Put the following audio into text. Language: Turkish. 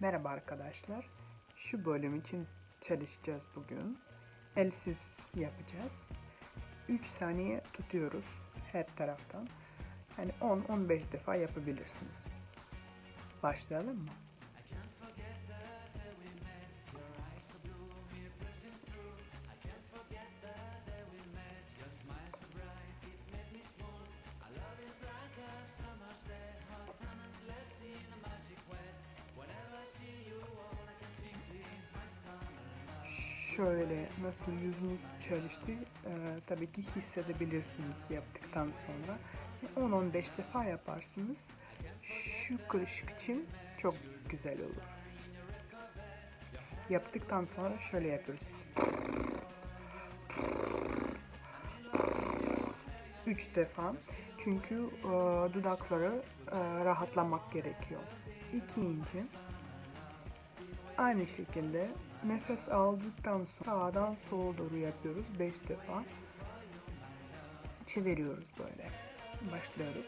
Merhaba arkadaşlar. Şu bölüm için çalışacağız bugün. Elsiz yapacağız. 3 saniye tutuyoruz her taraftan. Yani 10-15 defa yapabilirsiniz. Başlayalım mı? Şöyle nasıl yüzünüz çalıştı e, tabii ki hissedebilirsiniz yaptıktan sonra. 10-15 defa yaparsınız. Şu kırışık için çok güzel olur. Yaptıktan sonra şöyle yapıyoruz. 3 defa. Çünkü e, dudakları e, rahatlamak gerekiyor. İkinci, aynı şekilde nefes aldıktan sonra sağdan sola doğru yapıyoruz 5 defa. Çeviriyoruz böyle. Başlıyoruz.